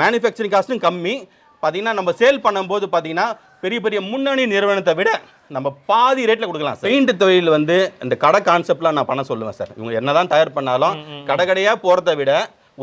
Manufacturing காஸ்ட்டும் கம்மி. பார்த்தீங்கன்னா நம்ம சேல் பண்ணும்போது பார்த்தீங்கன்னா பெரிய பெரிய முன்னணி நிறுவனத்தை விட நம்ம பாதி ரேட்டில் கொடுக்கலாம் பெயிண்ட் தொழில் வந்து இந்த கடை கான்செப்ட்லாம் நான் பண்ண சொல்லுவேன் சார். இவங்க என்னதான் தயார் பண்ணாலும் கடை கடையாக போகிறத விட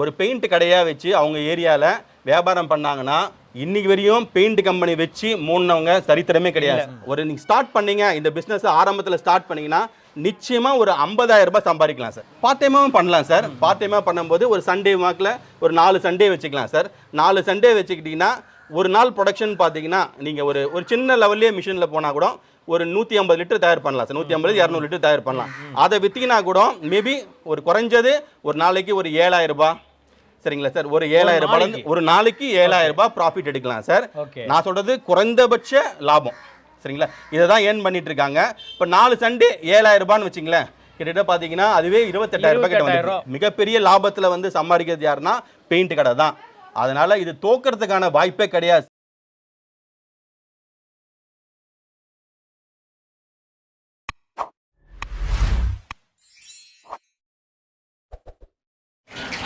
ஒரு பெயிண்ட் கடையாக வச்சு அவங்க ஏரியாவில் வியாபாரம் பண்ணாங்கன்னா இன்னைக்கு வரையும் பெயிண்ட் கம்பெனி வச்சு மூணவங்க சரித்திரமே கிடையாது. ஒரு நீங்கள் ஸ்டார்ட் பண்ணீங்க இந்த பிஸ்னஸ் ஆரம்பத்தில் ஸ்டார்ட் பண்ணீங்கன்னா நிச்சயமா ஒரு 50000 ரூபாய் சம்பாதிக்கலாம் சார். பார்ட் டைமாவும் பண்ணலாம் சார். பார்ட் பண்ணும்போது ஒரு சண்டே வாக்கில் ஒரு நாலு சண்டே வச்சுக்கலாம் சார். நாலு சண்டே வச்சுக்கிட்டிங்கன்னா ஒரு நாள் ப்ரொடக்ஷன் பார்த்தீங்கன்னா நீங்கள் ஒரு ஒரு சின்ன லெவல்லே மிஷினில் போனால் கூட ஒரு நூற்றி ஐம்பது லிட்டர் தயார் பண்ணலாம் சார். நூற்றி ஐம்பது இரநூறு லிட்டர் தயார் பண்ணலாம். அதை விற்றீங்கன்னா கூட மேபி ஒரு குறைஞ்சது ஒரு நாளைக்கு ஒரு ஏழாயிரம் ரூபாய் சரிங்களா சார்? ஒரு ஏழாயிரம் ரூபாய்? ஒரு நாளைக்கு ஏழாயிரம் ரூபாய் ப்ராஃபிட் எடுக்கலாம் சார். நான் சொல்றது குறைந்தபட்ச லாபம். சரிங்களா? இதை தான் ஏர்ன் பண்ணிட்டு இருக்காங்க. இப்போ நாலு சண்டே ஏழாயிரம் ரூபான்னு வச்சுங்களேன். கிட்டத்தட்ட பார்த்தீங்கன்னா அதுவே இருபத்தெட்டாயிரம் ரூபாய் கிட்ட 28,000 வந்து மிகப்பெரிய லாபத்தில் வந்து சம்பாதிக்கிறது யாருன்னா பெயிண்ட் கடை தான். அதனால இது தோக்கிறதுக்கான வாய்ப்பே கிடையாது.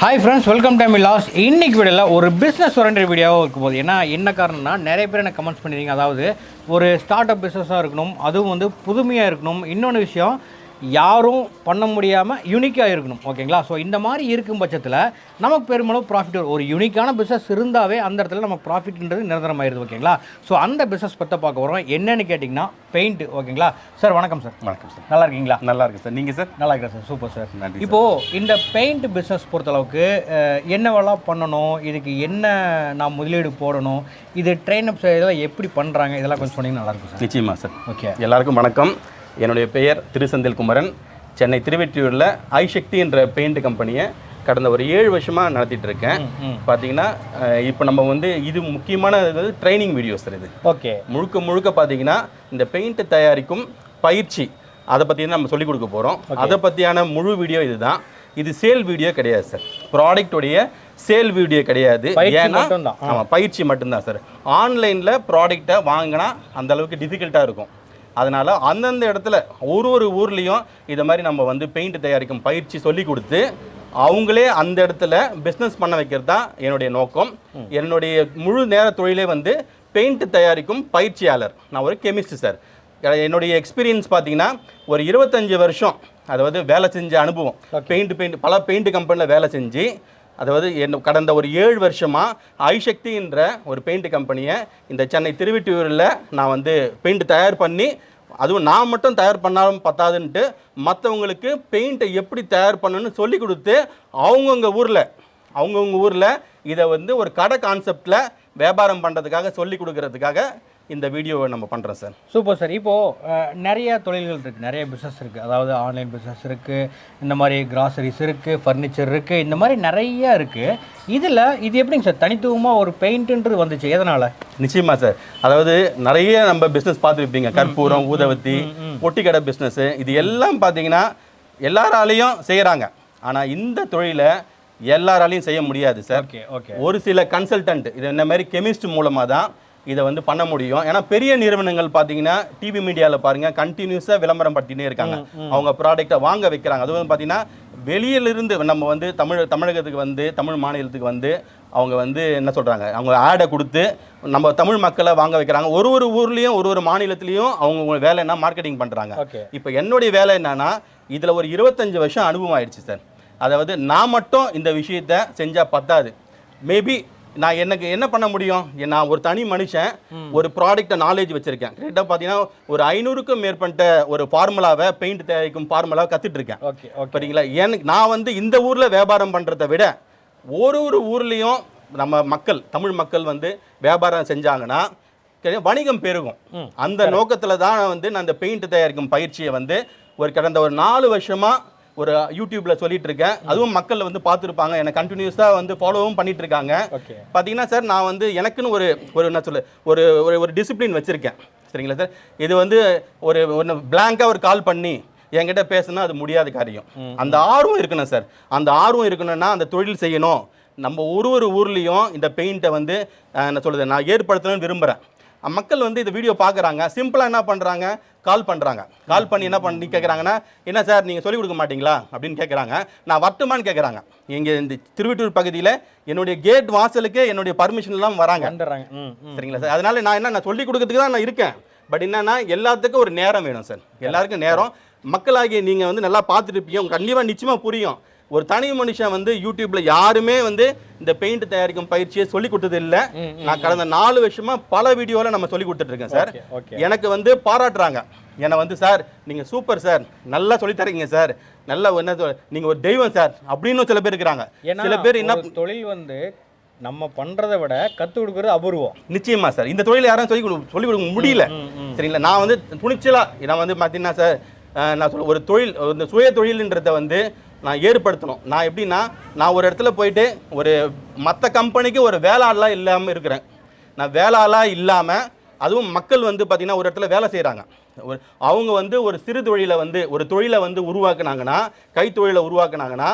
Hi friends welcome time loss இன்னைக்கு வீடியோவில் ஒரு பிஸ்னஸ் ஓரியன்ட் வீடியோவாக இருக்கும் போது ஏன்னா என்ன காரணம்னா நிறைய பேர் எனக்கு கமெண்ட்ஸ் பண்ணியிருக்கீங்க அதாவது ஒரு ஸ்டார்ட் அப் பிஸ்னஸாக இருக்கணும் அதுவும் வந்து புதுமையாக இருக்கணும். இன்னொன்று விஷயம் யாரும் பண்ண முடியாமல் யூனிக்காக இருக்கணும் ஓகேங்களா ஸோ இந்த மாதிரி இருக்கும் பட்சத்தில் நமக்கு பெருமளவு ப்ராஃபிட் வரும். ஒரு யூனிக்கான பிஸ்னஸ் இருந்தாவே அந்த இடத்துல நமக்கு ப்ராஃபிட்ன்றது நிரந்தரமாயிருது ஓகேங்களா ஸோ அந்த பிஸ்னஸ் பற்றி பார்க்க வரோம் என்னன்னு கேட்டிங்கன்னா பெயிண்ட் ஓகேங்களா சார் வணக்கம் சார் வணக்கம் சார் நல்லா இருக்கீங்களா? நல்லா இருக்கு சார் நீங்க சார் நல்லா இருக்கிறேன் சார் சூப்பர் சார் நன்றி இப்போ இந்த பெயிண்ட் பிஸ்னஸ் பொறுத்தளவுக்கு என்னவெல்லாம் பண்ணணும்? இதுக்கு என்ன நான் முதலீடு போடணும்? இது ட்ரெயின் அப் இதெல்லாம் எப்படி பண்ணுறாங்க இதெல்லாம் கொஞ்சம் சொன்னீங்கன்னா நல்லா இருக்கும் சார் நிச்சயமா சார் ஓகே எல்லாருக்கும் வணக்கம். என்னுடைய பெயர் திருசெந்தில் குமரன் சென்னை திருவெற்றியூரில் ஐசக்தி என்ற பெயிண்ட் கம்பெனியை கடந்த ஒரு ஏழு வருஷமாக நடத்திட்டு இருக்கேன். பார்த்தீங்கன்னா இப்போ நம்ம வந்து இது முக்கியமான ட்ரைனிங் வீடியோஸ் சார் இது. ஓகே. முழுக்க முழுக்க பார்த்தீங்கன்னா இந்த பெயிண்ட் தயாரிக்கும் பயிற்சி அதை பற்றி நம்ம சொல்லிக் கொடுக்க போகிறோம் அதை பற்றியான முழு வீடியோ இதுதான். இது சேல் வீடியோ கிடையாது சார் ப்ராடக்ட்டுடைய சேல் வீடியோ கிடையாது. ஏன்னா. ஆமாம் பயிற்சி மட்டும்தான் சார் ஆன்லைனில் ப்ராடக்ட்டை வாங்கினா அந்த அளவுக்கு டிஃபிகல்ட்டாக இருக்கும். அதனால் அந்தந்த இடத்துல ஒரு ஒரு ஊர்லேயும் இதை மாதிரி நம்ம வந்து பெயிண்ட் தயாரிக்கும் பயிற்சி சொல்லி கொடுத்து அவங்களே அந்த இடத்துல பிஸ்னஸ் பண்ண வைக்கிறது தான் என்னுடைய நோக்கம். என்னுடைய முழு நேர தொழிலே வந்து பெயிண்ட் தயாரிக்கும் பயிற்சியாளர். நான் ஒரு கெமிஸ்ட் சார் என்னுடைய எக்ஸ்பீரியன்ஸ் பார்த்தீங்கன்னா ஒரு இருபத்தஞ்சு வருஷம் அதாவது வேலை செஞ்ச அனுபவம். பெயிண்ட் பெயிண்ட் பல பெயிண்ட் கம்பெனியில் வேலை செஞ்சு அதாவது என்ன கடந்த ஒரு ஏழு வருஷமாக ஐசக்தின்ற ஒரு பெயிண்ட் கம்பெனியை இந்த சென்னை திருவிட்டியூரில் நான் வந்து பெயிண்ட் தயார் பண்ணி அதுவும் நான் மட்டும் தயார் பண்ணாலும் பத்தாதுன்ட்டு மற்றவங்களுக்கு பெயிண்ட்டை எப்படி தயார் பண்ணணும்னு சொல்லி கொடுத்து அவங்கவுங்க ஊரில் அவங்கவுங்க ஊரில் இதை வந்து ஒரு கடை கான்செப்டில் வியாபாரம் பண்ணுறதுக்காக சொல்லி கொடுக்கறதுக்காக இந்த வீடியோவை நம்ம பண்ணுறோம் சார். Super sir. இப்போது நிறைய தொழில்கள் இருக்குது நிறைய பிஸ்னஸ் இருக்குது அதாவது ஆன்லைன் பிஸ்னஸ் இருக்குது இந்த மாதிரி கிராசரிஸ் இருக்குது ஃபர்னிச்சர் இருக்குது இந்த மாதிரி நிறைய இருக்குது இதில் இது எப்படிங்க சார்? தனித்துவமாக ஒரு பெயிண்ட்டுன்றது வந்துச்சு. எதனால்? நிச்சயமா சார். அதாவது நிறைய நம்ம பிஸ்னஸ் பார்த்துருப்பீங்க. கற்பூரம் ஊதவத்தி பொட்டிக்கடை பிஸ்னஸ் இது எல்லாம் பார்த்தீங்கன்னா எல்லாராலையும் செய்கிறாங்க ஆனால் இந்த தொழிலை எல்லாராலையும் செய்ய முடியாது சார். Okay okay. ஒரு சில கன்சல்டன்ட் இது இந்த மாதிரி கெமிஸ்ட் மூலமாக தான் இதை வந்து பண்ண முடியும். ஏன்னா பெரிய நிறுவனங்கள் பார்த்தீங்கன்னா டிவி மீடியாவில் பாருங்க கண்டினியூஸாக விளம்பரம் படுத்தினே இருக்காங்க. அவங்க ப்ராடக்ட்டை வாங்க வைக்கிறாங்க. அது வந்து பார்த்தீங்கன்னா வெளியிலிருந்து நம்ம வந்து தமிழ் தமிழகத்துக்கு வந்து தமிழ் மாநிலத்துக்கு வந்து அவங்க வந்து என்ன சொல்கிறாங்க அவங்க ஆடை கொடுத்து நம்ம தமிழ் மக்களை வாங்க வைக்கிறாங்க. ஒரு ஒரு ஊர்லேயும் ஒரு ஒரு மாநிலத்துலேயும் அவங்க வேலை என்ன? மார்க்கெட்டிங் பண்ணுறாங்க ஓகே. இப்போ என்னுடைய வேலை என்னன்னா இதில் ஒரு இருபத்தஞ்சு வருஷம் அனுபவம் ஆயிடுச்சு சார். அதாவது நான் மட்டும் இந்த விஷயத்த செஞ்சால் பத்தாது. மேபி நான் எனக்கு என்ன பண்ண முடியும்? நான் ஒரு தனி மனுஷன் ஒரு ப்ராடக்ட்டை நாலேஜ் வச்சிருக்கேன். கரெக்டாக பார்த்தீங்கன்னா ஒரு ஐநூறுக்கும் மேற்பட்ட ஒரு ஃபார்முலாவை பெயிண்ட் தயாரிக்கும் ஃபார்முலாவை கற்றுட்டு இருக்கேன். ஓகே சரிங்களா எனக்கு நான் வந்து இந்த ஊரில் வியாபாரம் பண்ணுறதை விட ஒரு ஒரு ஊர்லேயும் நம்ம மக்கள் தமிழ் மக்கள் வந்து வியாபாரம் செஞ்சாங்கன்னா வணிகம் பெருகும். அந்த நோக்கத்தில் தான் வந்து நான் இந்த பெயிண்ட் தயாரிக்கும் பயிற்சியை வந்து ஒரு கடந்த ஒரு நாலு வருஷமாக ஒரு யூடியூப்ல சொல்லிட்டு இருக்கேன் அதுவும் மக்கள் வந்து பார்த்துருப்பாங்க. என்னை கண்டினியூஸாக வந்து ஃபாலோவும் பண்ணிட்டு இருக்காங்க ஓகே பார்த்தீங்கன்னா சார் நான் வந்து எனக்குன்னு ஒரு ஒரு என்ன சொல்ல ஒரு ஒரு ஒரு டிசிப்ளின் வச்சுருக்கேன். சரிங்களா சார்? இது வந்து ஒரு ஒன்று பிளாங்காக ஒரு கால் பண்ணி என்கிட்ட பேசுனா அது முடியாத காரியம். அந்த ஆர்வம் இருக்கணும் சார். அந்த ஆர்வம் இருக்கணும்னா அந்த தொழில் செய்யணும். நம்ம ஒரு ஒரு ஊர்லேயும் இந்த பெயிண்ட்டை வந்து என்ன சொல்றது நான் ஏற்படுத்தணும்னு விரும்புகிறேன் மக்கள் வந்து இந்த வீடியோ பார்க்குறாங்க. சிம்பிளாக என்ன பண்ணுறாங்க கால் பண்ணுறாங்க கால் பண்ணி என்ன பண்ணி கேட்குறாங்கன்னா என்ன சார் நீங்கள் சொல்லிக் கொடுக்க மாட்டீங்களா? அப்படின்னு கேட்குறாங்க நான் வரட்டுமான்னு கேட்குறாங்க இங்கே இந்த திருவிட்டூர் பகுதியில் என்னுடைய கேட் வாசலுக்கு என்னுடைய பர்மிஷன் எல்லாம் வராங்க. சரிங்களா சார் அதனால நான் என்ன நான் சொல்லிக் கொடுக்கறதுக்கு தான் நான் இருக்கேன். பட் என்னன்னா எல்லாத்துக்கும் ஒரு நேரம் வேணும் சார் எல்லாருக்கும் நேரம். மக்களாகிய நீங்கள் வந்து நல்லா பார்த்துட்டு இருப்பீங்க. கண்டிப்பாக நிச்சயமாக புரியும். ஒரு தனி மனுஷன் வந்து யூடியூப்ல யாருமே வந்து இந்த பெயிண்ட் தயாரிக்கும் பயிற்சியை சொல்லி கொடுத்தது இல்லை நான் கடந்த நாலு வருஷமா பல வீடியோவில் நம்ம சொல்லி கொடுத்துட்டு இருக்கேன் சார் எனக்கு வந்து பாராட்டுறாங்க. என்னை வந்து சார் நீங்க சூப்பர் சார். நல்லா சொல்லி தரீங்க சார். நல்ல என்ன சொல்- நீங்க ஒரு தெய்வம் சார். அப்படின்னு சில பேர் இருக்கிறாங்க. சில பேர் என்ன தொழில் வந்து நம்ம பண்றதை விட கத்து கொடுக்கறது அபூர்வம். நிச்சயமா சார். இந்த தொழில் யாரும் சொல்லி கொடு சொல்லி கொடுக்க முடியல. சரிங்களா? நான் வந்து துணிச்சலா நான் வந்து பார்த்தீங்கன்னா சார் நான் சொல்ல ஒரு தொழில் இந்த சுய தொழில்ன்றதை வந்து நான் ஏற்படுத்தணும். நான் எப்படின்னா நான் ஒரு இடத்துல போயிட்டு ஒரு மற்ற கம்பெனிக்கு ஒரு வேளாளெலாம் இல்லாமல் இருக்கிறேன். நான் வேளாளாக இல்லாமல் அதுவும் மக்கள் வந்து பார்த்தீங்கன்னா ஒரு இடத்துல வேலை செய்கிறாங்க ஒரு அவங்க வந்து ஒரு சிறு தொழிலை வந்து ஒரு தொழிலை வந்து உருவாக்குனாங்கன்னா கைத்தொழிலை உருவாக்குனாங்கன்னா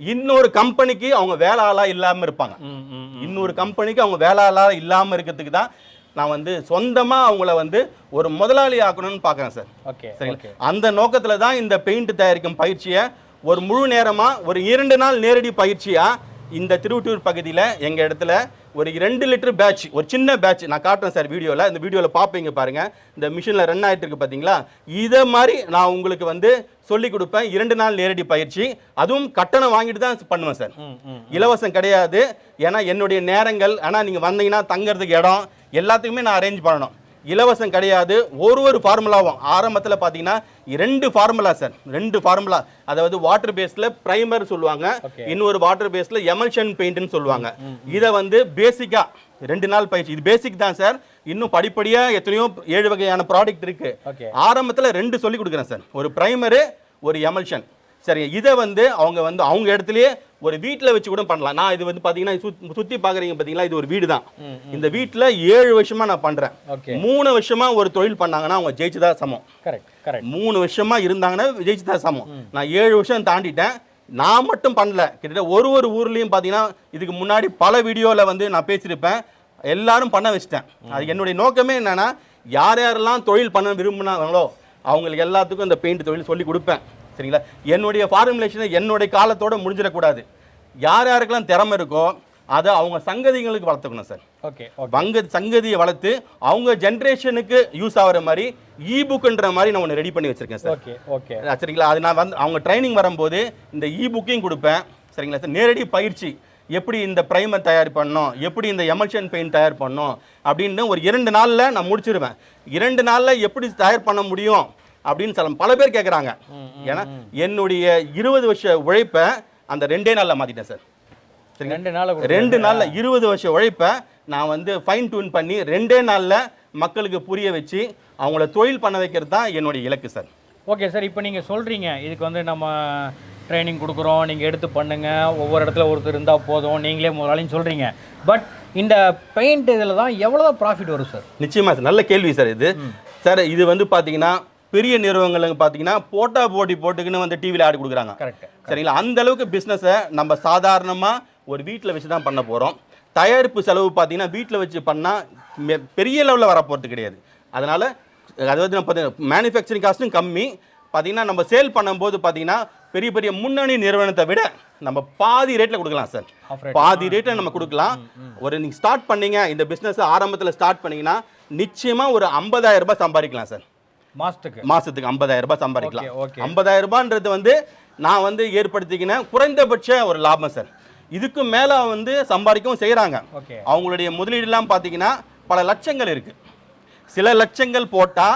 இன்னொரு கம்பெனிக்கு அவங்க வேளாளாக இல்லாமல் இருப்பாங்க. இன்னொரு கம்பெனிக்கு அவங்க வேளாளர் இல்லாமல் இருக்கிறதுக்கு தான் நான் வந்து சொந்தமாக அவங்கள வந்து ஒரு முதலாளி ஆக்கணும்னு பார்க்குறேன் சார். Okay okay. சரிங்களா அந்த நோக்கத்தில் தான் இந்த பெயிண்ட் தயாரிக்கும் பயிற்சியை ஒரு முழு நேரமாக ஒரு இரண்டு நாள் நேரடி பயிற்சியாக இந்த திருவட்டூர் பகுதியில் எங்கள் இடத்துல ஒரு ரெண்டு லிட்டர் பேட்ச் ஒரு சின்ன பேட்ச் நான் காட்டுறேன் சார் வீடியோவில் இந்த வீடியோவில் பார்ப்பீங்க பாருங்க. இந்த மிஷினில் ரன் ஆகிட்டு இருக்கு பார்த்தீங்களா இதை மாதிரி நான் உங்களுக்கு வந்து சொல்லி கொடுப்பேன் இரண்டு நாள் நேரடி பயிற்சி. அதுவும் கட்டணம் வாங்கிட்டு தான் பண்ணுவேன் சார் இலவசம் கிடையாது. ஏன்னா என்னுடைய நேரங்கள் ஆனால் நீங்கள் வந்தீங்கன்னா தங்கறதுக்கு இடம் எல்லாத்துக்குமே நான் அரேஞ்ச் பண்ணணும். இலவசம் கிடையாது. ஒரு ஒரு ஃபார்முலாவும் ஆரம்பத்தில் பார்த்தீங்கன்னா ரெண்டு ஃபார்முலா சார் ரெண்டு ஃபார்முலா அதாவது வாட்டர் பேஸில் ப்ரைமர் சொல்லுவாங்க. இன்னொரு வாட்டர் பேஸில் எமல்ஷன் பெயிண்ட்னு சொல்லுவாங்க. இதை வந்து பேசிக்காக ரெண்டு நாள் பயிற்சி. இது பேசிக் தான் சார் இன்னும் படிப்படியாக எத்தனையோ ஏழு வகையான ப்ராடக்ட் இருக்கு. ஓகே ஆரம்பத்தில் ரெண்டு சொல்லி கொடுக்குறேன் சார் ஒரு ப்ரைமரு ஒரு எமல்ஷன் சரி இதை வந்து அவங்க வந்து அவங்க இடத்துலயே ஒரு வீட்டில் வச்சு கூட பண்ணலாம். நான் இது வந்து பார்த்தீங்கன்னா சுற்றி பார்க்குறீங்க பார்த்தீங்களா இது ஒரு வீடு தான். இந்த வீட்டில் ஏழு வருஷமா நான் பண்ணுறேன் ஓகே. மூணு வருஷமா ஒரு தொழில் பண்ணாங்கன்னா அவங்க ஜெயிச்சுதா சமம். கரெக்ட் மூணு வருஷமா இருந்தாங்கன்னா ஜெயிச்சுதா சமம். நான் ஏழு வருஷம் தாண்டிட்டேன். நான் மட்டும் பண்ணல. கிட்டத்தட்ட ஒரு ஒரு ஊர்லேயும் பார்த்தீங்கன்னா இதுக்கு முன்னாடி பல வீடியோவில் வந்து நான் பேசியிருப்பேன். எல்லாரும் பண்ண வச்சிட்டேன். அது என்னுடைய நோக்கமே என்னன்னா யார் யாரெல்லாம் தொழில் பண்ண விரும்பினாங்களோ அவங்களுக்கு எல்லாத்துக்கும் இந்த பெயிண்ட் தொழில் சொல்லி கொடுப்பேன். சரிங்களா? என்னுடைய ஃபார்முலேஷனை என்னுடைய காலத்தோட முடிஞ்சிடக்கூடாது. யார் யாருக்கெல்லாம் திறமை இருக்கோ அதை அவங்க சங்கதிகளுக்கு வளர்த்துக்கணும் சார். ஓகே வங்க சங்கதியை வளர்த்து அவங்க ஜென்ரேஷனுக்கு யூஸ் ஆகிற மாதிரி இ புக்குன்ற மாதிரி நான் ஒன்று ரெடி பண்ணி வச்சிருக்கேன் சார். Okay okay. சரிங்களா? அது நான் வந்து அவங்க ட்ரைனிங் வரும்போது இந்த இ புக்கையும் கொடுப்பேன். சரிங்களா சார்? நேரடி பயிற்சி. எப்படி இந்த ப்ரைமர் தயார் பண்ணணும்? எப்படி இந்த எமல்ஷன் பெயிண்ட் தயார் பண்ணணும்? அப்படின்னு ஒரு இரண்டு நாளில் நான் முடிச்சிருவேன். இரண்டு நாளில் எப்படி தயார் பண்ண முடியும்? அப்படின்னு சொல்ல பல பேர் கேட்குறாங்க ஏன்னா என்னுடைய இருபது வருஷ உழைப்பை அந்த ரெண்டே நாளில் மாற்றிட்டேன் சார். ரெண்டு நாள் ரெண்டு நாளில் இருபது வருஷம் உழைப்பை நான் வந்து ஃபைன் டியூன் பண்ணி ரெண்டே நாளில் மக்களுக்கு புரிய வச்சு அவங்கள தொழில் பண்ண வைக்கிறது தான் என்னுடைய இலக்கு சார். ஓகே சார் இப்போ நீங்கள் சொல்கிறீங்க இதுக்கு வந்து நம்ம ட்ரைனிங் கொடுக்குறோம். நீங்கள் எடுத்து பண்ணுங்க. ஒவ்வொரு இடத்துல ஒருத்தர் இருந்தால் போதும். நீங்களே முதலாளின்னு சொல்கிறீங்க பட் இந்த பெயிண்ட் இதில் தான் எவ்வளோ ப்ராஃபிட் வரும் சார்? நிச்சயமா சார். நல்ல கேள்வி சார் இது. சார் இது வந்து பார்த்தீங்கன்னா பெரிய நிறுவனங்களுக்கு பார்த்தீங்கன்னா போட்டா போட்டி போட்டுக்குன்னு வந்து டிவியில் ஆடி கொடுக்குறாங்க. சரிங்களா? அந்த அளவுக்கு பிஸ்னஸை நம்ம சாதாரணமாக ஒரு வீட்டில் வச்சு தான் பண்ண போகிறோம் தயாரிப்பு செலவு பார்த்தீங்கன்னா வீட்டில் வச்சு பண்ணால் பெரிய லெவலில் வர போகிறது கிடையாது. அதனால் அதாவது நம்ம மேனுஃபேக்சரிங் காஸ்ட்டும் கம்மி. பார்த்தீங்கன்னா நம்ம சேல் பண்ணும்போது பார்த்தீங்கன்னா பெரிய பெரிய முன்னணி நிறுவனத்தை விட நம்ம பாதி ரேட்டில் கொடுக்கலாம் சார். பாதி ரேட்டில் நம்ம கொடுக்கலாம். ஒரு நீங்கள் ஸ்டார்ட் பண்ணீங்க இந்த பிஸ்னஸ் ஆரம்பத்தில் ஸ்டார்ட் பண்ணீங்கன்னா நிச்சயமாக ஒரு 50000 ரூபாய் சம்பாதிக்கலாம் சார் மாதத்துக்கு மாசத்துக்கு 50000 ரூபாய் சம்பாதிக்கலாம். 50000 ரூபான்றது வந்து நான் வந்து ஏற்படுத்திக்கின குறைந்தபட்ச ஒரு லாபம் சார். இதுக்கு மேல வந்து சம்பாதிக்கவும் செய்றாங்க. ஓகே. அவங்களுடைய முதலீடுலாம் பார்த்தீங்கன்னா பல லட்சங்கள் இருக்கு. சில லட்சங்கள் போட்டா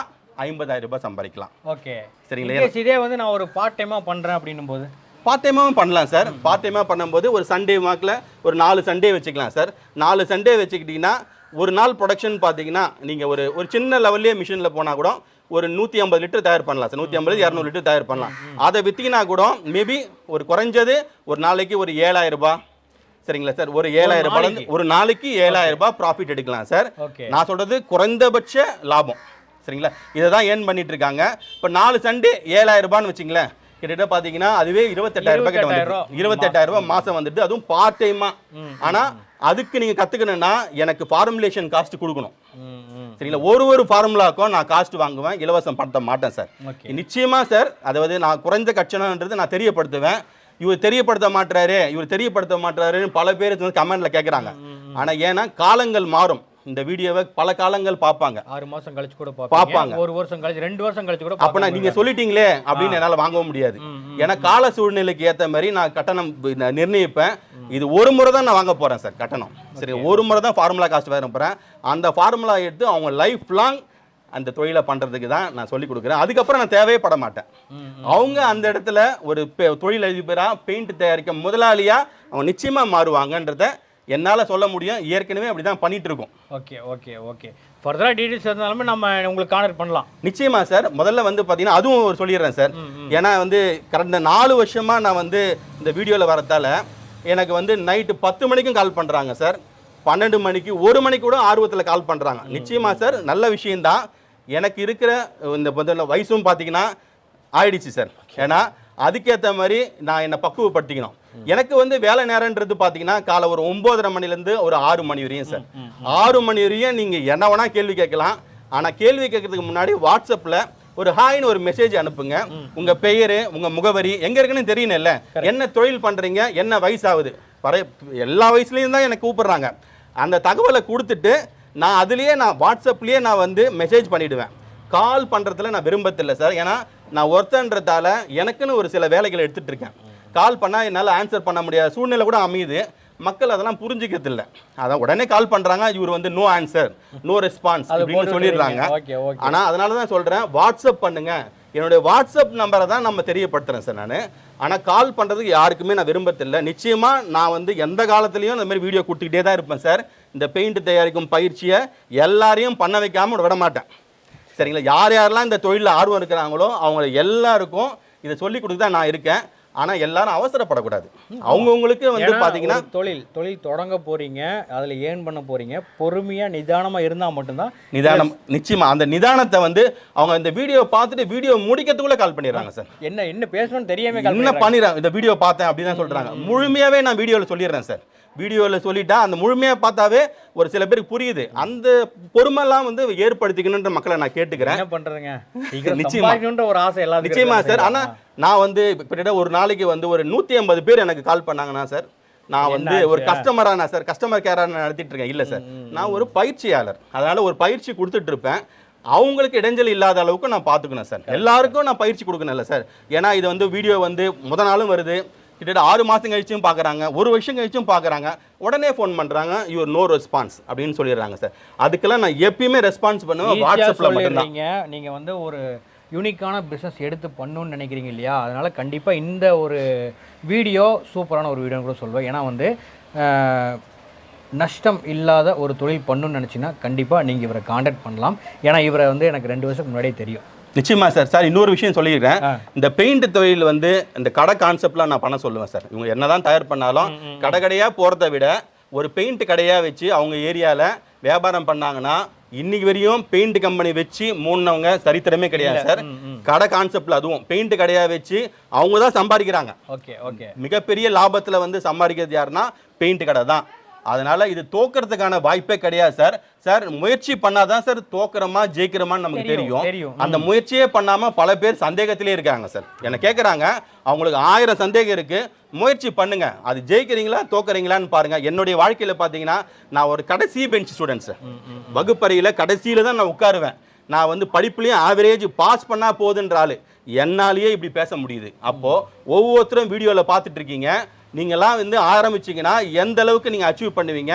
50000 ரூபாய் சம்பாதிக்கலாம். ஓகே. சரிங்களா? இதே வந்து நான் ஒரு பார்ட் டைமாக பண்ணுறேன் அப்படின்னும் போது பார்ட் டைமாகவும் பண்ணலாம் சார். பார்ட் டைமாக பண்ணும்போது ஒரு சண்டே வாக்கில் ஒரு நாலு சண்டே வச்சுக்கலாம் சார். நாலு சண்டே வச்சுக்கிட்டிங்கன்னா ஒரு நாள் ப்ரொடக்ஷன் பார்த்தீங்கன்னா நீங்கள் ஒரு ஒரு சின்ன லெவல்லே மிஷினில் போனால் கூட ஒரு நூற்றி ஐம்பது லிட்டர் தயார் பண்ணலாம் சார். நூற்றி ஐம்பது இரநூறு லிட்டர் தயார் பண்ணலாம். அதை விற்றீங்கன்னா கூட மேபி ஒரு குறைஞ்சது ஒரு நாளைக்கு ஒரு ஏழாயிரம் ரூபாய். சரிங்களா சார்? ஒரு ஏழாயிரம் ரூபாய்? ஒரு நாளைக்கு ஏழாயிரம் ரூபாய் ப்ராஃபிட் எடுக்கலாம் சார். நான் சொல்றது குறைந்தபட்ச லாபம். சரிங்களா? இதை தான் ஏர்ன் பண்ணிட்டு இருக்காங்க. இப்போ நாலு சண்டே ஏழாயிரம் ரூபான்னு வச்சுங்களேன் கிட்டத்தட்ட பார்த்தீங்கன்னா அதுவே இருபத்தெட்டாயிரம் ரூபாய் கிட்ட வந்து இருபத்தெட்டாயிரம் ரூபாய் மாசம் வந்துட்டு அதுவும் பார்ட் டைமா ம், ஆனா அதுக்கு நீங்கள் கற்றுக்கணுன்னா எனக்கு ஃபார்முலேஷன் காஸ்ட் கொடுக்கணும். சரிங்களா? ஒரு ஒரு ஃபார்முலாக்கும் நான் காஸ்ட் வாங்குவேன் இலவசம் படுத்த மாட்டேன் சார். நிச்சயமா சார் அதாவது நான் குறைஞ்ச கட்சணன்றது நான் தெரியப்படுத்துவேன். இவர் தெரியப்படுத்த மாட்டாரு இவர் தெரியப்படுத்த மாட்டாருன்னு பல பேர் வந்து கமெண்ட்ல கேட்குறாங்க ஆனா ஏன்னா காலங்கள் மாறும். இந்த வீடியோவை பல காலங்கள் பார்ப்பாங்க. ஆறு மாசம் கழிச்சு கூட பார்ப்பாங்க. ஒரு வருஷம் கழிச்சு ரெண்டு வருஷம் கழிச்சு கூட அப்ப நான் நீங்க சொல்லிட்டீங்களே அப்படின்னு என்னால வாங்கவும் முடியாது. ஏன்னா கால சூழ்நிலைக்கு ஏத்த மாதிரி நான் கட்டணம் நிர்ணயிப்பேன். இது ஒரு முறை தான் நான் வாங்க போறேன் சார் கட்டணம். சரி ஒரு முறை தான் ஃபார்முலா காஸ்ட் வாங்க போறேன். அந்த ஃபார்முலா எடுத்து அவங்க லைஃப் லாங் அந்த தொழிலை பண்றதுக்கு தான் நான் சொல்லி கொடுக்குறேன். அதுக்கப்புறம் நான் தேவையே பட மாட்டேன் அவங்க அந்த இடத்துல ஒரு பெ- தொழிலதிபரா பெயிண்ட் தயாரிக்க முதலாளியா அவங்க நிச்சயமா மாறுவாங்கன்றத என்னால சொல்ல முடியும். ஏற்கனவே அப்படிதான் பண்ணிட்டு இருக்கோம் ஓகே ஓகே ஓகே. ஃபர்தராக டீடைல்ஸ் இருந்தாலுமே நம்ம உங்களுக்கு கான்டாக்ட் பண்ணலாம். நிச்சயமா சார். முதல்ல வந்து பார்த்தீங்கன்னா அதுவும் ஒரு சொல்லிடுறேன் சார். ஏன்னா வந்து கடந்த நாலு வருஷமா நான் வந்து இந்த வீடியோவில் வரத்தால எனக்கு வந்து நைட்டு பத்து மணிக்கும் கால் பண்ணுறாங்க சார். பன்னெண்டு மணிக்கு ஒரு மணிக்கு கூட ஆர்வத்தில் கால் பண்ணுறாங்க நிச்சயமா சார். நல்ல விஷயம்தான். எனக்கு இருக்கிற இந்த முதல்ல வயசும் பார்த்தீங்கன்னா ஆயிடுச்சு சார். ஏன்னா அதுக்கேற்ற மாதிரி நான் என்னை பக்குவப்படுத்திக்கணும். எனக்கு வந்து வேலை நேரம்ன்றது பார்த்தீங்கன்னா காலை ஒரு ஒம்போதரை மணிலேருந்து ஒரு ஆறு மணி வரையும் சார். ஆறு மணி வரையும் நீங்கள் என்ன வேணா கேள்வி கேட்கலாம். ஆனால் கேள்வி கேட்கறதுக்கு முன்னாடி வாட்ஸ்அப்பில் ஒரு ஹாய்னு ஒரு மெசேஜ் அனுப்புங்க. உங்க பெயரு உங்க முகவரி எங்க இருக்குன்னு தெரியணும்ல. என்ன தொழில் பண்றீங்க என்ன வயசாகுது? பர எல்லா வயசுலயும் தான் எனக்கு கூப்பிடுறாங்க. அந்த தகவலை கொடுத்துட்டு நான் அதுலயே நான் வாட்ஸ்அப்லயே நான் வந்து மெசேஜ் பண்ணிடுவேன். கால் பண்றதுல நான் விரும்பத்தில்லை சார். ஏன்னா நான் ஒருத்தன்றதால எனக்குன்னு ஒரு சில வேலைகளை எடுத்துட்டு இருக்கேன். கால் பண்ணா என்னால் ஆன்சர் பண்ண முடியாத. சூழ்நிலை கூட அமையுது. மக்கள் அதெல்லாம் புரிஞ்சுக்கிறது இல்ல அதான் உடனே கால் பண்றாங்க இவர் வந்து நோ ஆன்சர் நோ ரெஸ்பான்ஸ் அப்படின்னு சொல்லிடுறாங்க. ஓகே ஓகே ஆனா அதனால தான் சொல்றேன் வாட்ஸ்அப் பண்ணுங்க. என்னுடைய வாட்ஸ்அப் நம்பரை தான் நம்ம தெரியப்படுத்துறேன் சார் நான். ஆனா கால் பண்றதுக்கு யாருக்குமே நான் விரும்பத்தில்லை நிச்சயமா நான் வந்து எந்த காலத்துலயும் இந்த மாதிரி வீடியோ கொடுத்துக்கிட்டே தான் இருப்பேன் சார். இந்த பெயிண்ட் தயாரிக்கும் பயிற்சியை எல்லாரையும் பண்ண வைக்காம விட மாட்டேன். சரிங்களா? யார் யாரெல்லாம் இந்த தொழிலில் ஆர்வம் இருக்கிறாங்களோ அவங்க எல்லாருக்கும் இதை சொல்லி கொடுத்து தான் நான் இருக்கேன். ஆனா எல்லாரும் அவசரப்படக்கூடாது. அவங்கவுங்களுக்கு வந்து பாத்தீங்கன்னா தொழில் தொழில் தொடங்க போறீங்க அதுல ஏர்ன் பண்ண போறீங்க பொறுமையா நிதானமா இருந்தா மட்டும்தான் நிதானம் நிச்சயமா அந்த நிதானத்தை வந்து அவங்க இந்த வீடியோ பார்த்துட்டு வீடியோ முடிக்கிறதுக்குள்ள கால் பண்ணிடுறாங்க சார். என்ன என்ன பேசணும்னு தெரியாம என்ன பண்ணிடுறேன் இந்த வீடியோ பார்த்தேன் அப்படின்னு தான் சொல்றாங்க. முழுமையாவே நான் வீடியோவில் சொல்லிடுறேன் சார். வீடியோவில் சொல்லிட்டா அந்த முழுமையாக பார்த்தாவே ஒரு சில பேருக்கு புரியுது. அந்த பொறுமைலாம் வந்து ஏற்படுத்திக்கணுன்ற மக்களை நான் கேட்டுக்கிறேன். என்ன பண்றதுங்க? சீக்கிரம் நிச்சயமா. சம்பாதிக்கணுன்ற ஒரு ஆசை எல்லாத்துக்கும் நிச்சயமா இருக்கு. சார். ஆனா நான் வந்து கிட்டத்தட்ட ஒரு நாளைக்கு வந்து ஒரு நூற்றி ஐம்பது பேர் எனக்கு கால் பண்ணாங்கன்னா சார் நான் வந்து ஒரு கஸ்டமரா நான் சார் கஸ்டமர் கேரா நான் நடத்திட்டு இருக்கேன். இல்ல சார் நான் ஒரு பயிற்சியாளர். அதனால ஒரு பயிற்சி கொடுத்துட்டு இருப்பேன். அவங்களுக்கு இடைஞ்சல் இல்லாத அளவுக்கு நான் பார்த்துக்கணும் சார் எல்லாருக்கும் நான் பயிற்சி கொடுக்கணும்ல சார் ஏன்னா இது வந்து வீடியோ வந்து முத நாளும் வருது. கிட்டத்தட்ட ஆறு மாதம் கழிச்சும் பார்க்குறாங்க ஒரு வருஷம் கழிச்சும் பார்க்குறாங்க உடனே ஃபோன் பண்ணுறாங்க யுவர் நோ ரெஸ்பான்ஸ் அப்படின்னு சொல்லிடுறாங்க சார் அதுக்கெல்லாம் நான் எப்பயுமே ரெஸ்பான்ஸ் பண்ணுவேன். வாட்ஸ்அப்பில் மட்டும்தான். சொல்லிடுறீங்க. நீங்க வந்து ஒரு யூனிக்கான பிஸ்னஸ் எடுத்து பண்ணணும்னு நினைக்கிறீங்க இல்லையா? அதனால கண்டிப்பா இந்த ஒரு வீடியோ சூப்பரான ஒரு வீடியோன்னு கூட சொல்வேன். ஏன்னா வந்து நஷ்டம் இல்லாத ஒரு தொழில் பண்ணணும்னு நினச்சிங்கன்னா கண்டிப்பாக நீங்கள் இவரை காண்டாக்ட் பண்ணலாம். ஏன்னா இவரை வந்து எனக்கு ரெண்டு வருஷத்துக்கு முன்னாடியே தெரியும். நிச்சயமா சார். சார் இன்னொரு விஷயம் சொல்லியிருக்கேன். இந்த பெயிண்ட் தொழில் வந்து இந்த கடை கான்செப்ட்லாம் நான் பண்ண சொல்லுவேன் சார். இவங்க என்னதான் தயார் பண்ணாலும் கடை கடையா போறதை விட ஒரு பெயிண்ட் கடையா வச்சு அவங்க ஏரியால வியாபாரம் பண்ணாங்கன்னா இன்னைக்கு வரையும் பெயிண்ட் கம்பெனி வச்சு மூணவங்க சரித்திரமே கிடையாது சார். கடை கான்செப்ட்ல அதுவும் பெயிண்ட் கடையா வச்சு அவங்க தான் சம்பாதிக்கிறாங்க. Okay okay. மிகப்பெரிய லாபத்துல வந்து சம்பாதிக்கிறது யாருன்னா பெயிண்ட் கடை தான். அதனால இது தோக்கறதுக்கான வாய்ப்பே கிடையாது சார். சார் முயற்சி பண்ணாதான் சார் தோக்குறோமா ஜெயிக்கிறோமான்னு நமக்கு தெரியும். அந்த முயற்சியே பண்ணாம பல பேர் சந்தேகத்திலே இருக்காங்க சார். என்ன கேட்குறாங்க அவங்களுக்கு ஆயிரம் சந்தேகம் இருக்கு. முயற்சி பண்ணுங்க. அது ஜெயிக்கிறீங்களா தோக்குறீங்களான்னு பாருங்க. என்னுடைய வாழ்க்கையில பாத்தீங்கன்னா நான் ஒரு கடைசி பெஞ்ச் ஸ்டூடெண்ட் சார். வகுப்பறையில கடைசியில தான் நான் உட்காருவேன். நான் வந்து படிப்புலேயும் ஆவரேஜ் பாஸ் பண்ணா போதுன்ற ஆளு. என்னாலேயே இப்படி பேச முடியுது. அப்போ ஒவ்வொருத்தரும் வீடியோவில் பார்த்துட்டு இருக்கீங்க நீங்கள்லாம் வந்து ஆரம்பிச்சீங்கன்னா எந்த அளவுக்கு நீங்கள் அச்சீவ் பண்ணுவீங்க?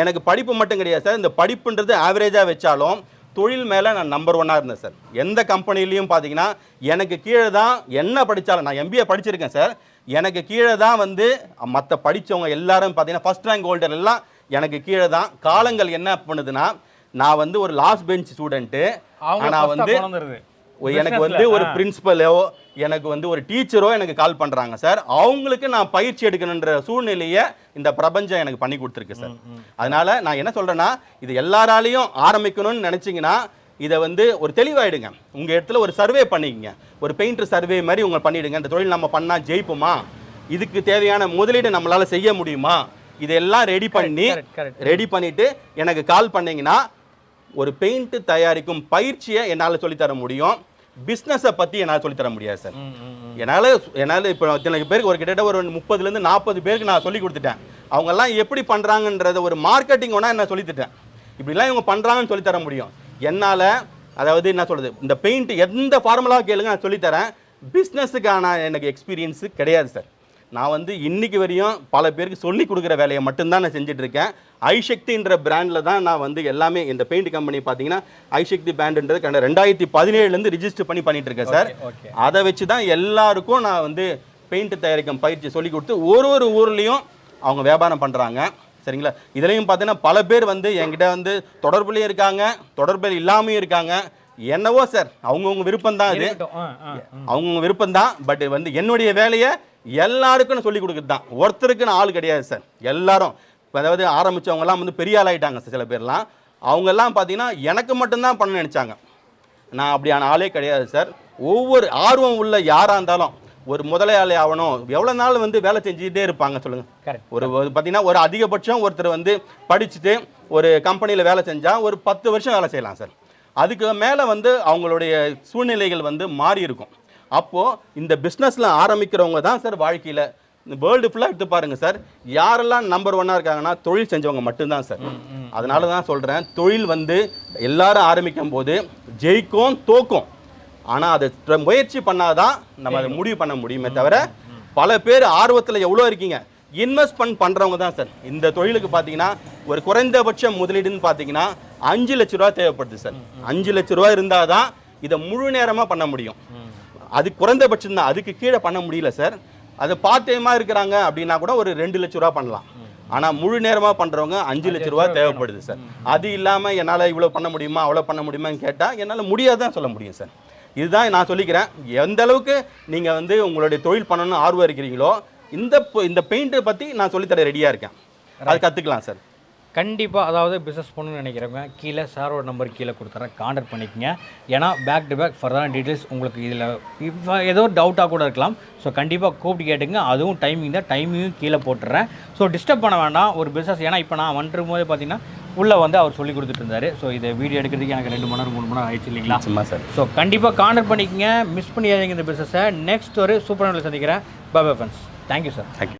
எனக்கு படிப்பு மட்டும் கிடையாது சார். இந்த படிப்புன்றது ஆவரேஜாக வச்சாலும் தொழில் மேலே நான் நம்பர் ஒன்னாக இருந்தேன் சார். எந்த கம்பெனிலையும் பார்த்தீங்கன்னா எனக்கு கீழே தான் என்ன படித்தாலும் நான் எம்பிஏ படிச்சிருக்கேன் சார். எனக்கு கீழே தான் வந்து மற்ற படித்தவங்க எல்லாரும் பார்த்தீங்கன்னா ஃபஸ்ட் ரேங்க் ஹோல்டர் எல்லாம் எனக்கு கீழே தான். காலங்கள் என்ன பண்ணுதுன்னா நான் வந்து ஒரு லாஸ்ட் பெஞ்ச் ஸ்டூடெண்ட்டு ஆனால் வந்து எனக்கு வந்து ஒரு. பிரின்சிபலோ எனக்கு வந்து ஒரு டீச்சரோ எனக்கு கால் பண்றாங்க சார் அவங்களுக்கு நான் பயிற்சி எடுக்கணுன்ற சூழ்நிலையை இந்த பிரபஞ்சம் எனக்கு பண்ணி கொடுத்துருக்கு சார் அதனால நான் என்ன சொல்றேன்னா இது எல்லாராலையும் ஆரம்பிக்கணும்னு நினைச்சீங்கன்னா இதை வந்து ஒரு தெளிவாயிடுங்க. உங்க இடத்துல ஒரு சர்வே பண்ணிக்கங்க. ஒரு பெயிண்டர் சர்வே மாதிரி உங்க பண்ணிடுங்க. இந்த தொழில் நம்ம பண்ணா ஜெயிப்போமா? இதுக்கு தேவையான முதலீடு நம்மளால செய்ய முடியுமா? இதெல்லாம் ரெடி பண்ணி. ரெடி பண்ணிட்டு எனக்கு கால் பண்ணீங்கன்னா ஒரு பெயிண்ட் தயாரிக்கும் பயிற்சியை என்னால் சொல்லித்தர முடியும். பிஸ்னஸை பற்றி என்னால் சொல்லித்தர முடியாது சார் என்னால் என்னால் இப்போ இத்தனை பேருக்கு ஒரு கிட்டத்தட்ட ஒரு முப்பதுலேருந்து நாற்பது பேருக்கு நான் சொல்லி கொடுத்துட்டேன். அவங்கெல்லாம் எப்படி பண்ணுறாங்கன்றத ஒரு மார்க்கெட்டிங் வேணால் நான் சொல்லித்தட்டேன் இப்படிலாம் இவங்க பண்ணுறாங்கன்னு சொல்லித்தர முடியும். என்னால் அதாவது என்ன சொல்கிறது இந்த பெயிண்ட் எந்த ஃபார்முலா கேளுங்க நான் சொல்லித்தரேன் பிஸ்னஸுக்கான எனக்கு எக்ஸ்பீரியன்ஸு கிடையாது சார் நான் வந்து இன்னைக்கு வரையும் பல பேருக்கு சொல்லி கொடுக்குற வேலையை மட்டும்தான் நான் செஞ்சுட்டு இருக்கேன் ஐசக்தின்ற பிராண்டில் தான் நான் வந்து எல்லாமே இந்த பெயிண்ட் கம்பெனி பார்த்தீங்கன்னா ஐசக்தி பிராண்டுன்றது கண்ட ரெண்டாயிரத்தி பதினேழுலேருந்து ரிஜிஸ்டர் பண்ணி பண்ணிட்டு இருக்கேன் சார் அதை வச்சு தான் எல்லாருக்கும் நான் வந்து பெயிண்ட் தயாரிக்கும் பயிற்சி சொல்லி கொடுத்து ஒரு ஒரு ஊர்லேயும் அவங்க வியாபாரம் பண்ணுறாங்க சரிங்களா? இதுலேயும் பார்த்தீங்கன்னா பல பேர் வந்து என்கிட்ட வந்து தொடர்புலையும் இருக்காங்க தொடர்பில் இல்லாமையும் இருக்காங்க. என்னவோ சார் அவங்கவுங்க விருப்பம் தான் அது. அவங்கவுங்க விருப்பம் தான் பட் வந்து என்னுடைய வேலையை எல்லாருக்கும் சொல்லி கொடுக்குறது தான் ஒருத்தருக்குன்னு ஆள் கிடையாது சார். எல்லாரும் இப்ப அதாவது ஆரம்பிச்சவங்கலாம் வந்து பெரிய ஆள் ஆயிட்டாங்க சார் சில பேர்லாம். அவங்கெல்லாம் பார்த்தீங்கன்னா எனக்கு மட்டும்தான் பண்ண நினச்சாங்க. நான் அப்படியான ஆளே கிடையாது சார். ஒவ்வொரு ஆர்வம் உள்ள யாராக இருந்தாலும் ஒரு முதலாளி ஆகணும் எவ்வளோ நாள் வந்து வேலை செஞ்சுக்கிட்டே இருப்பாங்க சொல்லுங்கள் ஒரு பார்த்தீங்கன்னா ஒரு அதிகபட்சம் ஒருத்தர் வந்து படிச்சுட்டு ஒரு கம்பெனியில் வேலை செஞ்சால் ஒரு பத்து வருஷம் வேலை செய்யலாம் சார். அதுக்கு மேலே வந்து அவங்களுடைய சூழ்நிலைகள் வந்து மாறி இருக்கும். அப்போது இந்த பிஸ்னஸில் ஆரம்பிக்கிறவங்க தான் சார் வாழ்க்கையில். இந்த வேர்ல்டு ஃபுல்லாக எடுத்து பாருங்க சார். யாரெல்லாம் நம்பர் ஒன்னாக இருக்காங்கன்னா தொழில் செஞ்சவங்க மட்டும்தான் சார். அதனால தான் சொல்கிறேன் தொழில் வந்து எல்லாரும் ஆரம்பிக்கும் போது ஜெயிக்கும் தோக்கும். ஆனால் அதை முயற்சி பண்ணாதான் நம்ம அதை முடிவு பண்ண முடியுமே தவிர பல பேர் ஆர்வத்தில் எவ்வளோ இருக்கீங்க? இன்வெஸ்ட்மெண்ட் பண்ணுறவங்க தான் சார். இந்த தொழிலுக்கு பார்த்தீங்கன்னா ஒரு குறைந்தபட்ச முதலீடுன்னு பார்த்தீங்கன்னா அஞ்சு லட்ச ரூபா தேவைப்படுது சார். அஞ்சு லட்ச ரூபா இருந்தால் தான் இதை முழு நேரமாக பண்ண முடியும். அது குறைந்தபட்சம் தான். அதுக்கு கீழே பண்ண முடியல சார். அது பார்ட் டைமாக இருக்கிறாங்க அப்படின்னா கூட ஒரு ரெண்டு லட்ச ரூபா பண்ணலாம். ஆனால் முழு நேரமாக பண்ணுறவங்க அஞ்சு லட்ச ரூபா தேவைப்படுது சார். அது இல்லாமல் என்னால் இவ்வளோ பண்ண முடியுமா அவ்வளோ பண்ண முடியுமான்னு கேட்டால் என்னால் முடியாதான் சொல்ல முடியும் சார். இதுதான் நான் சொல்லிக்கிறேன். எந்த அளவுக்கு நீங்கள் வந்து உங்களுடைய தொழில் பண்ணணும்னு ஆர்வம் இருக்கிறீங்களோ இந்த இந்த பெயிண்ட்டை பற்றி நான் சொல்லித்தர ரெடியாக இருக்கேன். அது கற்றுக்கலாம் சார். கண்டிப்பாக அதாவது பிஸ்னஸ் பண்ணணும்னு நினைக்கிறவங்க கீழே சாரோட நம்பர் கீழே கொடுத்துறேன் கான்டாக்ட் பண்ணிக்கங்க. ஏன்னா பேக் டு பேக் ஃபர்தரான டீட்டெயில்ஸ் உங்களுக்கு இதில் இப்போ ஏதோ டவுட்டாக கூட இருக்கலாம். ஸோ கண்டிப்பாக கூப்பிட்டு கேட்டுங்க அதுவும் டைமிங் தான். டைமிங்கும் கீழே போட்டுறேன். ஸோ டிஸ்டர்ப் பண்ண வேண்டாம். ஒரு பிஸ்னஸ் ஏன்னா இப்போ நான் வந்துருக்கும் போது பார்த்தீங்கன்னா உள்ளே வந்து அவர் சொல்லி கொடுத்துட்டு இருந்தாரு. ஸோ இதை வீடியோ எடுக்கிறதுக்கு எனக்கு ரெண்டு மணி நேரம் மூணு மணி நேரம் ஆயிடுச்சு இல்லைங்களா? சும்மா சார் ஸோ கண்டிப்பாக கான்டாக்ட் பண்ணிக்கங்க. மிஸ் பண்ணியாதீங்க இந்த பிஸ்னஸை நெக்ஸ்ட் ஒரு சூப்பர் சந்திக்கிறேன். Baba friends thank you sir thank you